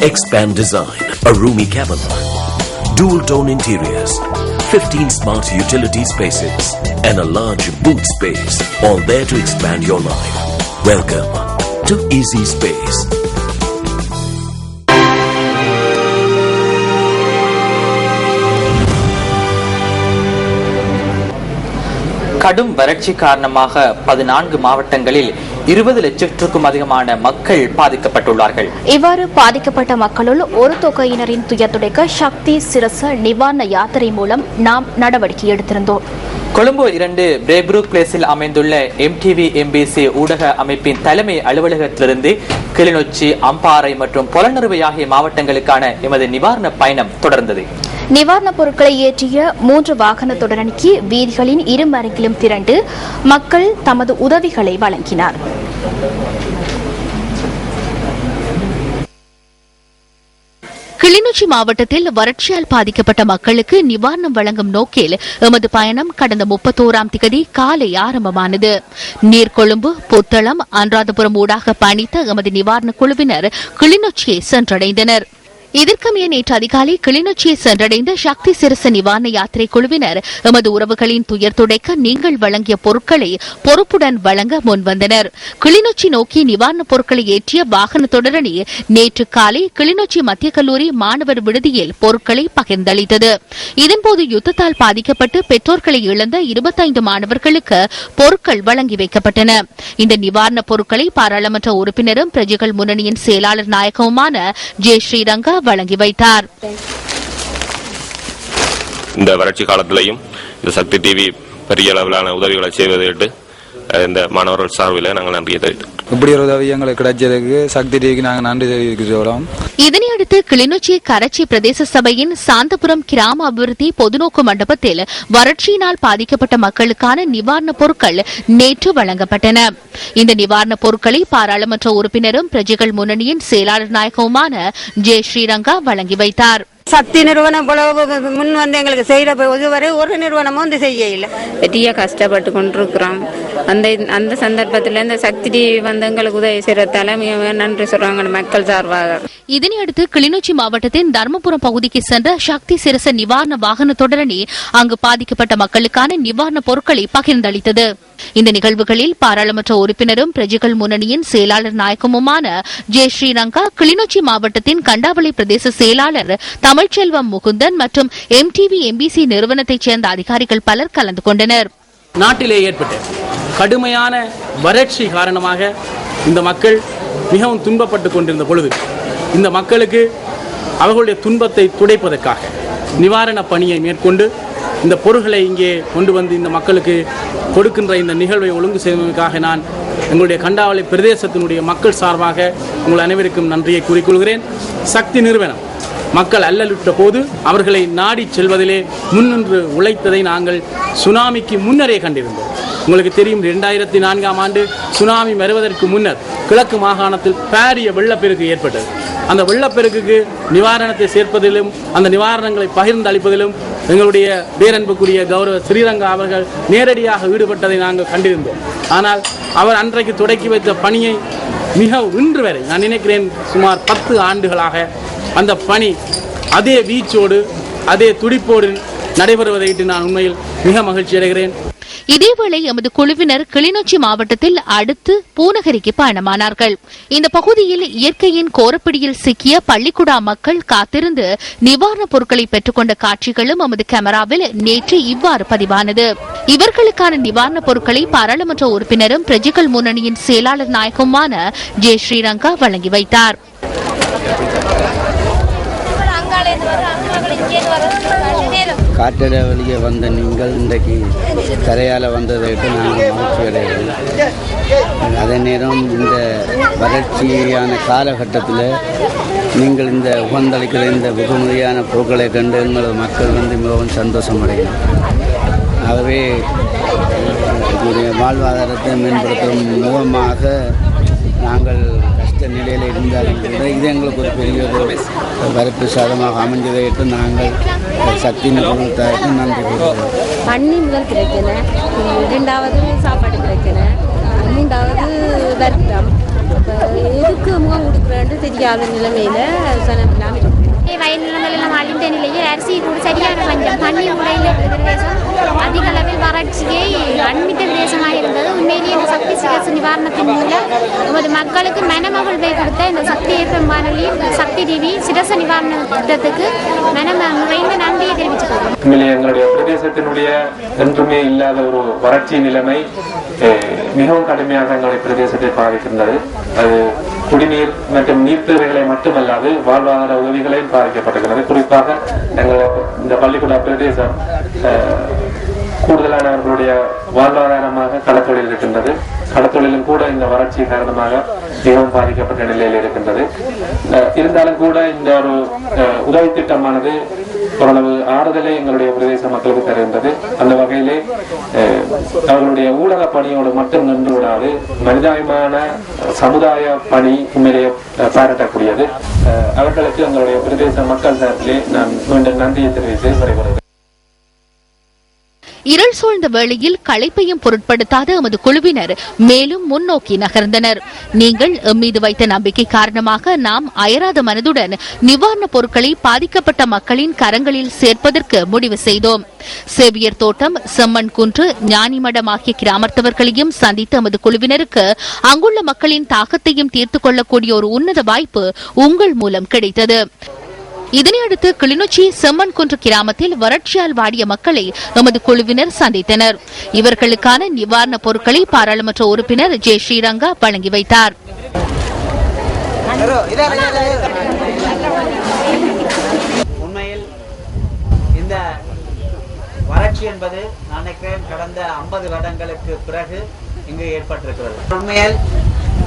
Expand Design, a roomy cabin, dual tone interiors, 15 smart utility spaces, and a large boot space, all there to expand your life. Welcome to Easy Space. கடும் வறட்சி காரணமாக பதினான்கு மாவட்டங்களில் இருபது லட்சத்திற்கும் அதிகமான மக்கள் பாதிக்கப்பட்டுள்ளார்கள். இவ்வாறு பாதிக்கப்பட்ட மக்களுள் ஒரு தொகையினரின் துயர் துடைக்க சக்தி சிரச நிவாரண யாத்திரை மூலம் நாம் நடவடிக்கை எடுத்திருந்தோம். கொழும்பு இரண்டு பிரேப்ரூக் பிளேஸில் அமைந்துள்ள எம்டிவி எம்பிசி ஊடக அமைப்பின் தலைமை அலுவலகத்திலிருந்து கிளிநொச்சி அம்பாறை மற்றும் பொலனறுவை ஆகிய மாவட்டங்களுக்கான எமது நிவாரண பயணம் தொடர்ந்தது. நிவாரணப் பொருட்களை ஏற்றிய மூன்று வாகன தொடரணிக்கு வீதிகளின் இருமருங்கிலும் திரண்டு மக்கள் தமது உதவிகளை வழங்கினார். கிளிநொச்சி மாவட்டத்தில் வறட்சியால் பாதிக்கப்பட்ட மக்களுக்கு நிவாரணம் வழங்கும் நோக்கில் எமது பயணம் கடந்த முப்பத்தோராம் திகதி காலை ஆரம்பமானது. நீர்கொழும்பு புத்தளம் அனுராதபுரம் ஊடாக பயணித்த எமது நிவாரணக் குழுவினர் கிளிநொச்சியை சென்றடைந்தனர். இதற்கமைய நேற்று அதிகாலை கிளிநொச்சியை சென்றடைந்த சக்தி சிரச நிவாரண யாத்திரை குழுவினர் எமது உறவுகளின் துயர் துடைக்க நீங்கள் வழங்கிய பொருட்களை பொறுப்புடன் வழங்க முன்வந்தனர். கிளிநொச்சி நோக்கி நிவாரணப் பொருட்களை ஏற்றிய வாகன தொடரணி நேற்று காலை கிளிநொச்சி மத்திய கல்லூரி மாணவர் விடுதியில் பொருட்களை பகிர்ந்தளித்தது. இதன்போது யுத்தத்தால் பாதிக்கப்பட்டு பெற்றோர்களை இழந்த இருபத்தைந்து மாணவர்களுக்கு பொருட்கள் வழங்கி வைக்கப்பட்டன. இந்த நிவாரணப் பொருட்களை பாராளுமன்ற உறுப்பினரும் பிரஜைகள் முன்னணியின் செயலாளர் நாயகவுமான ஜே. ஸ்ரீரங்கா வழங்கி வைத்தார். இந்த வறட்சி காலத்திலையும் இந்த சக்தி டிவி பெரிய அளவிலான உதவிகளை செய்வதற்கு இந்த மாணவர்கள் சார்பில் நாங்கள் நன்றியை தெரிவித்தோம் இப்படி ஒரு உதவி எங்களுக்கு கிடைச்சதுக்கு சக்தி டிவிக்கு நாங்கள் நன்றி தெரிவிக்கிறோம். இதனையடுத்து கிளிநொச்சி கரச்சி பிரதேச சபையின் சாந்தபுரம் கிராம அபிவிருத்தி பொதுநோக்கு மண்டபத்தில் வறட்சியினால் பாதிக்கப்பட்ட மக்களுக்கான நிவாரணப் பொருட்கள் நேற்று வழங்கப்பட்டன. இந்த நிவாரணப் பொருட்களை பாராளுமன்ற உறுப்பினரும் பிரஜைகள் முன்னணியின் செயலாளர் நாயகவுமான ஜே ஸ்ரீரங்கா வழங்கி வைத்தார். சக்தி நிறுவனம் இவ்வளவு முன் வந்து எங்களுக்கு செய்யற இதுவரை ஒரு நிறுவனமும் வந்து செய்ய இல்லை வெட்டியா கஷ்டப்பட்டு கொண்டிருக்கிறோம். அந்த அந்த சந்தர்ப்பத்தில் இந்த சக்தி டிவி வந்து எங்களுக்கு உதவி செய்கிற தலைமையை நன்றி சொல்றாங்க மக்கள் சார்பாக. இதனையடுத்து கிளிநொச்சி மாவட்டத்தின் தர்மபுரம் பகுதிக்கு சென்ற சக்தி சிரச நிவாரண வாகன தொடரணி அங்கு பாதிக்கப்பட்ட மக்களுக்கான நிவாரணப் பொருட்களை பகிர்ந்தளித்தது. இந்த நிகழ்வுகளில் பாராளுமன்ற உறுப்பினரும் பிரஜைகள் முன்னணியின் செயலாளர் நாயகமுமான ஜே ஸ்ரீரங்கா கிளிநொச்சி மாவட்டத்தின் கண்டாவளி பிரதேச செயலாளர் தமிழ்ச்செல்வம் முகுந்தன் மற்றும் எம்டிவி எம்பிசி நிறுவனத்தைச் சேர்ந்த அதிகாரிகள் பலர் கலந்து கொண்டனர். நாட்டிலே ஏற்பட்ட கடுமையான வறட்சி காரணமாக இந்த மக்கள் மிகவும் துன்பப்பட்டு கொண்டிருந்த பொழுது இந்த மக்களுக்கு அவர்களுடைய துன்பத்தை துடைப்பதற்காக நிவாரணப் பணியை மேற்கொண்டு இந்த பொருள்களை இங்கே கொண்டு வந்து இந்த மக்களுக்கு கொடுக்கின்ற இந்த நிகழ்வை ஒழுங்கு செய்வதற்காக நான் எங்களுடைய கண்டாவளை பிரதேசத்தினுடைய மக்கள் சார்பாக உங்கள் அனைவருக்கும் நன்றியை கூறிக்கொள்கிறேன் சக்தி நிறுவனம் மக்கள் அல்லலுற்ற போது அவர்களை நாடி செல்வதிலே முன்னின்று உழைத்ததை நாங்கள் சுனாமிக்கு முன்னரே கண்டிருந்தோம். உங்களுக்கு தெரியும் இரண்டாயிரத்தி நான்காம் ஆண்டு சுனாமி வருவதற்கு முன்னர் கிழக்கு மாகாணத்தில் பாரிய வெள்ளப்பெருக்கு ஏற்பட்டது. அந்த வெள்ளப்பெருக்குக்கு நிவாரணத்தை சேர்ப்பதிலும் அந்த நிவாரணங்களை பகிர்ந்து அளிப்பதிலும் எங்களுடைய பேரன்புக்குரிய கௌரவ ஸ்ரீரங்கா அவர்கள் நேரடியாக ஈடுபட்டதை நாங்கள் கண்டிருந்தோம். ஆனால் அவர் அன்றைக்கு தொடக்கி வைத்த பணியை மிக இன்று வரை நான் நினைக்கிறேன் சுமார் பத்து ஆண்டுகளாக அந்த பணி அதே வீச்சோடு அதே துடிப்போடு நடைபெறுவதை நான் உண்மையில் மிக மகிழ்ச்சி அடைகிறேன். இதேவேளை எமது குழுவினர் கிளிநொச்சி மாவட்டத்தில் அடுத்து பூநகரிக்கு பயணமானார்கள். இந்த பகுதியில் இயற்கையின் கோரப்பிடியில் சிக்கிய பள்ளிக்குடா மக்கள் காத்திருந்து நிவாரணப் பொருட்களை பெற்றுக்கொண்ட காட்சிகளும் எமது கேமராவில் நேற்று இவ்வாறு பதிவானது. இவர்களுக்கான நிவாரணப் பொருட்களை பாராளுமன்ற உறுப்பினரும் பிரஜிகள் முன்னணியின் செயலாளர் நாயகமான ஜே ஸ்ரீரங்கா வழங்கி வைத்தார். காற்றிட வழியே வந்த நீங்கள் இன்றைக்கு கரையால் வந்ததை விட்டு நாங்கள் மகிழ்ச்சி அடைகிறோம் அதே நேரம் இந்த வறட்சியான காலகட்டத்தில் நீங்கள் இந்த உகந்தளிக்கிற இந்த வெகுமதியான பொருட்களை கண்டு எங்களது மக்கள் வந்து மிகவும் சந்தோஷம் அடையும் ஆகவே எங்களுடைய வாழ்வாதாரத்தை மேம்படுத்தும் முகமாக நாங்கள் கஷ்ட நிலையில் இருந்தாலும் கூட இது எங்களுக்கு ஒரு பெரிய ஒரு வரப்பு சாதமாக அமைஞ்சதையிட்டு நாங்கள் சக்தி நிறுவனத்தாயிட்டு நன்றி கூறுகிறோம். தண்ணி முதல் கிடைக்கல இரண்டாவது சாப்பாடு கிடைக்கல மூன்றாவது வருத்தம். இப்போ எதுக்கு முகம் கொடுக்குறேன்னு தெரியாத நிலைமையில் சனம் இல்லாமல் இருக்கு அழிந்த நிலையில் அரிசி கூட சரியான பஞ்சம் தண்ணீர் முறையில் பிரதேசம் அதிக அளவில் வறட்சியை அண்மித்த பிரதேசமாக இருந்தது உண்மையிலேயே இந்த சக்தி சிகிச்சை நிவாரணத்தின் மூலம் நமது மக்களுக்கு மனமகிழ்வை கொடுத்த இந்த சக்தி ஏற்றம் வானொலி சக்தி டிவி சிரச நிவாரண திட்டத்துக்கு மன நிறைந்த நன்றியை தெரிவிச்சுக்கிறோம் எங்களுடைய பிரதேசத்தினுடைய என்றுமே இல்லாத ஒரு வறட்சி நிலைமை மிகவும் கடுமையாக எங்களுடைய பிரதேசத்தை பாதிக்கின்றது அது குடிநீர் மற்றும் நீர்த்தேவைகளை மட்டுமல்லாது வாழ்வாதார உதவிகளையும் பாதிக்கப்பட்டிருக்கிறது. குறிப்பாக எங்கள் இந்த பள்ளிக்கூட பிரதேசம் அஹ், கூடுதலானவர்களுடைய வாழ்வாதாரமாக களத்தொழில் இருக்கின்றது. களத்தொழிலும் கூட இந்த வறட்சி காரணமாக மிகவும் பாதிக்கப்பட்ட நிலையில் இருக்கின்றது. இருந்தாலும் கூட இந்த ஒரு உதவி திட்டமானது ஓரளவு ஆறுதலை எங்களுடைய பிரதேச மக்களுக்கு தருகின்றது. அந்த வகையிலே அஹ், அவர்களுடைய ஊடக பணியோடு மட்டும் நின்று விடாது மனிதாபிமான சமுதாய பணி உண்மையிலேயே பாராட்டக்கூடியது. அஹ், அவர்களுக்கு எங்களுடைய பிரதேச மக்கள் சார்பிலே நான் மீண்டும் நன்றியை தெரிவித்து விடைபெறுகிறேன். இருள் சூழ்ந்த வேளையில் களைப்பையும் பொருட்படுத்தாத எமது குழுவினர் மேலும் முன்னோக்கி நகர்ந்தனர். நீங்கள் எம்மீது வைத்த நம்பிக்கை காரணமாக நாம் அயராத மனதுடன் நிவாரணப் பொருட்களை பாதிக்கப்பட்ட மக்களின் கரங்களில் சேர்ப்பதற்கு முடிவு செய்தோம். செவியர் தோட்டம் செம்மண் குன்று ஞானிமடம் ஆகிய கிராமத்தவர்களையும் சந்தித்த எமது குழுவினருக்கு அங்குள்ள மக்களின் தாக்கத்தையும் தீர்த்துக் கொள்ளக்கூடிய ஒரு உன்னத வாய்ப்பு உங்கள் மூலம் கிடைத்தது. இதனையடுத்து கிளிநொச்சி செம்மன் குன்று கிராமத்தில் வறட்சியால் வாடிய மக்களை எமது குழுவினர் சந்தித்தனர். இவர்களுக்கான நிவாரணப் பொருட்களை பாராளுமன்ற உறுப்பினர் ஜே. ஸ்ரீரங்கா வழங்கி வைத்தார். உண்மையில் இந்த வறட்சி என்பது நினைக்கிறேன் கடந்த ஐம்பது வருடங்களுக்கு பிறகு இங்கு ஏற்பட்டிருக்கிறது. உண்மையில்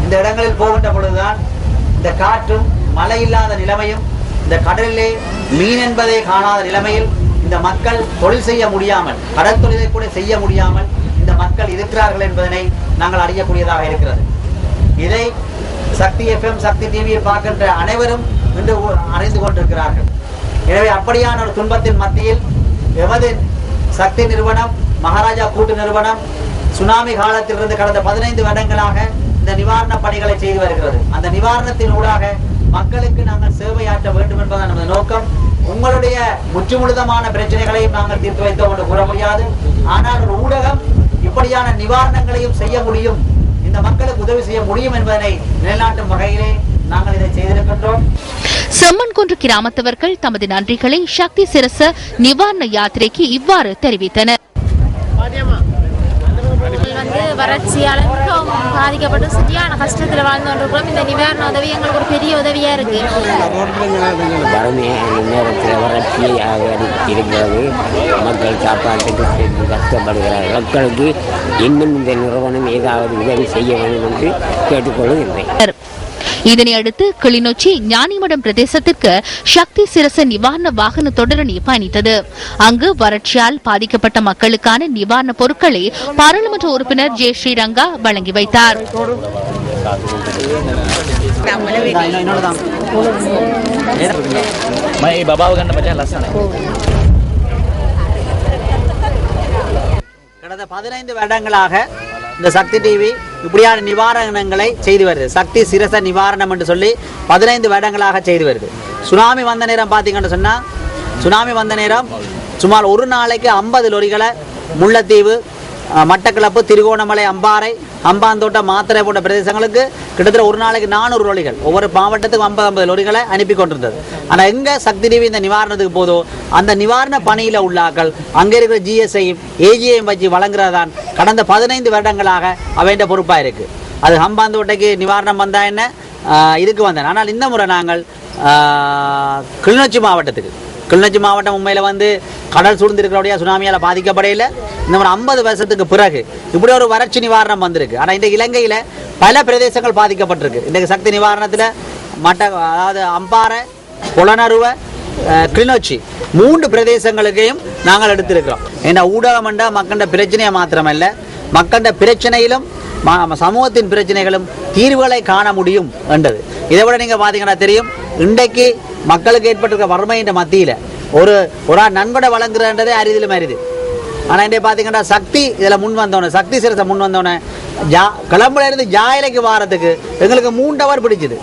இந்த இடங்களில் போகின்ற பொழுதுதான் இந்த காற்றும் மழை இல்லாத நிலைமையும் இந்த கடலிலே மீன் என்பதை காணாத நிலைமையில் இந்த மக்கள் தொழில் செய்ய முடியாமல் கடல் தொழிலை கூட செய்ய முடியாமல் இந்த மக்கள் இருக்கிறார்கள் என்பதனை நாங்கள் அறியக்கூடியதாக இருக்கிறது. இதை சக்தி எஃப்எம் சக்தி டிவியை பார்க்கின்ற அனைவரும் இன்று அறிந்து கொண்டிருக்கிறார்கள். எனவே அப்படியான ஒரு துன்பத்தின் மத்தியில் எமது சக்தி நிறுவனம் மகாராஜா கூட்டு நிறுவனம் சுனாமி காலத்திலிருந்து கடந்த பதினைந்து வருடங்களாக இந்த நிவாரண பணிகளை செய்து வருகிறது. அந்த நிவாரணத்தின் ஊடாக மக்களுக்கு நாங்கள் சேவையாற்ற வேண்டும் என்பதுதான் நமது நோக்கம். உங்களுடைய முற்றுமுழுதமான பிரச்சனைகளையும் நாங்கள் தீர்த்து வைத்தோம் என்று கூற முடியாது. ஆனால் ஒரு ஊடகம் இப்படியான நிவாரணங்களையும் செய்ய முடியும் இந்த மக்களுக்கு உதவி செய்ய முடியும் என்பதனை நிலைநாட்டும் வகையிலே நாங்கள் இதை செய்திருக்கின்றோம். செம்மன் குன்று கிராமத்தவர்கள் தமது நன்றிகளை சக்தி சிரச நிவாரண யாத்திரைக்கு இவ்வாறு தெரிவித்தனர். வறட்சியால் மிகவும் பாதிக்கப்பட்டு சரியான கஷ்டத்தில் வாழ்ந்து கொண்டிருக்கிறோம். இந்த நிவாரண உதவி எங்களுக்கு ஒரு பெரிய உதவியா இருக்கு. வறுமையான நேரத்தில் வறட்சியாக இருக்கிறது. மக்கள் சாப்பாட்டுக்கு சேர்ந்து கஷ்டப்படுகிறார்கள். மக்களுக்கு இன்னும் இந்த நிறுவனம் ஏதாவது உதவி செய்ய வேண்டும் என்று கேட்டுக்கொள்கின்றேன். இதனையடுத்து கிளிநொச்சி ஞானிமடம் பிரதேசத்திற்கு சக்தி சிரச நிவாரண வாகன தொடரணி பயணித்தது. அங்கு வறட்சியால் பாதிக்கப்பட்ட மக்களுக்கான நிவாரணப் பொருட்களை பாராளுமன்ற உறுப்பினர் ஜே. ஸ்ரீரங்கா வழங்கி வைத்தார். கடந்த பதினைந்து வருடங்களாக இந்த சக்தி டிவி இப்படியான நிவாரணங்களை செய்து வருது. சக்தி சிரச நிவாரணம் என்று சொல்லி பதினைந்து வருடங்களாக செய்து வருது. சுனாமி வந்த நேரம் பார்த்தீங்கன்னு சொன்னால் சுனாமி வந்த நேரம் சுமார் ஒரு நாளைக்கு ஐம்பது லொரிகளை முல்லைத்தீவு மட்டக்களப்பு திருகோணமலை அம்பாறை அம்பாந்தோட்டம் மாத்திரை போன்ற பிரதேசங்களுக்கு கிட்டத்தட்ட ஒரு நாளைக்கு நானூறு லொரிகள் ஒவ்வொரு மாவட்டத்துக்கும் ஐம்பது ஐம்பது லொரிகளை அனுப்பி கொண்டிருந்தது. ஆனால் எங்கே சக்தி டிவி இந்த நிவாரணத்துக்கு போதோ அந்த நிவாரண பணியில் உள்ளாக்கள் அங்கே இருக்கிற ஜிஎஸ்ஐயும் ஏஜிஐயும் வச்சு வழங்குறதான் கடந்த பதினைந்து வருடங்களாக அவைண்ட பொறுப்பாக இருக்குது அது ஹம்பாந்தோட்டைக்கு நிவாரணம் வந்தால் என்ன? இதுக்கு வந்தேன். ஆனால் இந்த முறை நாங்கள் கிளிநொச்சி மாவட்டத்துக்கு. கிளிநொச்சி மாவட்டம் உண்மையில் வந்து கடல் சூழ்ந்திருக்கிறபடியா சுனாமியால் பாதிக்கப்படையில். இந்த மாதிரி ஐம்பது வருஷத்துக்கு பிறகு இப்படி ஒரு வறட்சி நிவாரணம் வந்திருக்கு. ஆனால் இந்த இலங்கையில் பல பிரதேசங்கள் பாதிக்கப்பட்டிருக்கு. இன்றைக்கு சக்தி நிவாரணத்தில் மட்ட அதாவது அம்பாறை புலனருவ கிளிநொச்சி மூன்று பிரதேசங்களுக்கையும் நாங்கள் எடுத்திருக்கிறோம். ஏன்னா ஊடகம் என்றால் மக்கள பிரச்சனையை மாத்திரமல்ல மக்கண்ட பிரச்சனையிலும் சமூகத்தின் பிரச்சனைகளும் தீர்வுகளை காண முடியும் என்றது. இதை விட நீங்கள் பார்த்தீங்கன்னா தெரியும் இன்றைக்கு மக்களுக்கு ஏற்பட்டிருக்க வறுமையின் மத்தியில் ஒரு ஒரு ஆள் நன்கொடை வழங்குறன்றதே அரிதிலும் அரிது ஆனால் இன்றைய பார்த்தீங்கன்னா சக்தி இதில் முன் வந்தோடனே சக்தி சிரசை முன் வந்தோடனே ஜா கிளம்புல இருந்து ஜாயிலைக்கு வாரத்துக்கு எங்களுக்கு மூன்று ஹவர் பிடிச்சிது.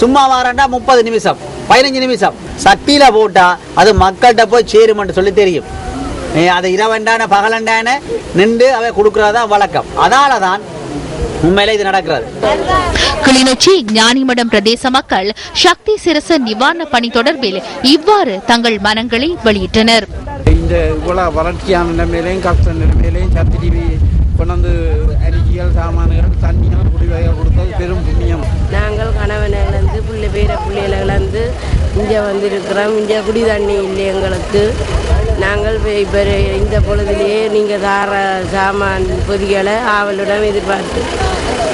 சும்மா வாரண்டா முப்பது நிமிஷம் பதினஞ்சு நிமிஷம். சக்தியில் போட்டால் அது மக்கள்கிட்ட போய் சேருமென்று சொல்லி தெரியும். ஏ, அது இரவண்டான பகலண்டான நின்று அவை கொடுக்கறதா வழக்கம். அதனால தான் உண்மையிலே இது நடக்கிறது. கிளிநொச்சி ஞானிமடம் பிரதேச மக்கள் சக்தி சிரச நிவாரண பணி தொடர்பில் இவ்வாறு தங்கள் மனங்களை வெளியிட்டனர். இந்த இவ்வளவு வறட்சியான நிலைமையிலையும் கஷ்ட நிலைமையிலையும் சக்தி டிவி கொண்டாந்து அரிசிகள் சாமான்கள் தண்ணிகள் குடிவகை கொடுத்தது பெரும் புண்ணியம். நாங்கள் கணவனை இழந்து பிள்ளை பேர பிள்ளைகளை இழந்து இங்கே வந்திருக்கிறோம். இங்கே குடி தண்ணி இல்லை எங்களுக்கு. நாங்கள் இப்போ இந்த பொழுதுலேயே நீங்கள் தார சாமான் பொதிகளை ஆவலுடன் எதிர்பார்த்து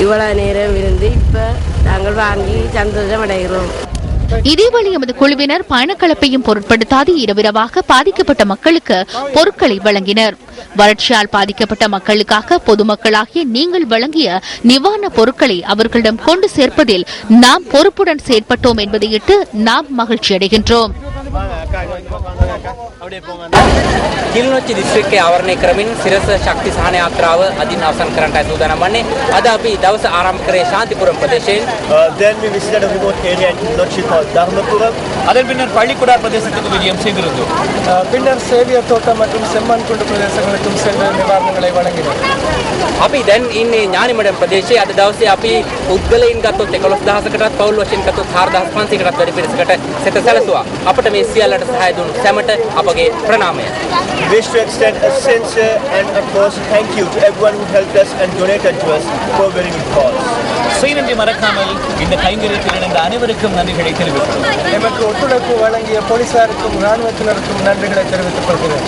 இவ்வளோ நேரம் இருந்து இப்போ நாங்கள் வாங்கி சந்தோஷம் அடைகிறோம் இதேவேளை எமது குழுவினர் பயணக்கலப்பையும் பொருட்படுத்தாது இரவிரவாக பாதிக்கப்பட்ட மக்களுக்கு பொருட்களை வழங்கினர். வறட்சியால் பாதிக்கப்பட்ட மக்களுக்காக பொதுமக்களாகிய நீங்கள் வழங்கிய நிவாரணப் பொருட்களை அவர்களிடம் கொண்டு சேர்ப்பதில் நாம் பொறுப்புடன் செயற்பட்டோம் என்பதையிட்டு நாம் மகிழ்ச்சி அடைகின்றோம் කිල්නොච්චි දිස්ත්‍රික්කයේ ආවරණය කරමින් සිරස ශක්ති සහන යාත්‍රාව අදින් අවසන් කරන්නට සූදානම් වන්නේ අද අපි දවස ආරම්භ කරේ ශාන්තිපුරම් ප්‍රදේශයෙන් then we visited a remote area in Nochi called Dharmapuram. அதன் பின்னர் பள்ளிக்குடார் பிரதேசத்துக்கு விஜயம் செய்திருந்தோம் பின்னர் சேவியர் தோட்டம் மற்றும் செம்மன் குண்டு பிரதேசங்களுக்கும் சென்று நிவாரணங்களை வழங்கினோம் අපි දැන් ඉන්නේ ඥානිමඩම් ප්‍රදේශයේ අද දවසේ අපි පුද්ගලයින් ගත්තොත් 11000කටත් පවුල් වශයෙන් ගත්තොත් 4500කටත් වැඩි පිරිසකට සෙත සැලසුවා. අපට මේ සියල්ලට සහාය දුන් සැමට අපගේ ප්‍රණාමය. We wish to extend a sincere and of course thank you to everyone who helped us and donated to us for a very good cause. சுயநன்றி மறக்காமல் இந்த கைங்கரியத்தில் இணைந்த அனைவருக்கும் நன்றிகளை தெரிவிக்கிறோம் எமக்கு ஒத்துழைப்பு வழங்கிய போலீசாருக்கும் ராணுவத்தினருக்கும் நன்றிகளை தெரிவித்துக் கொள்கிறேன்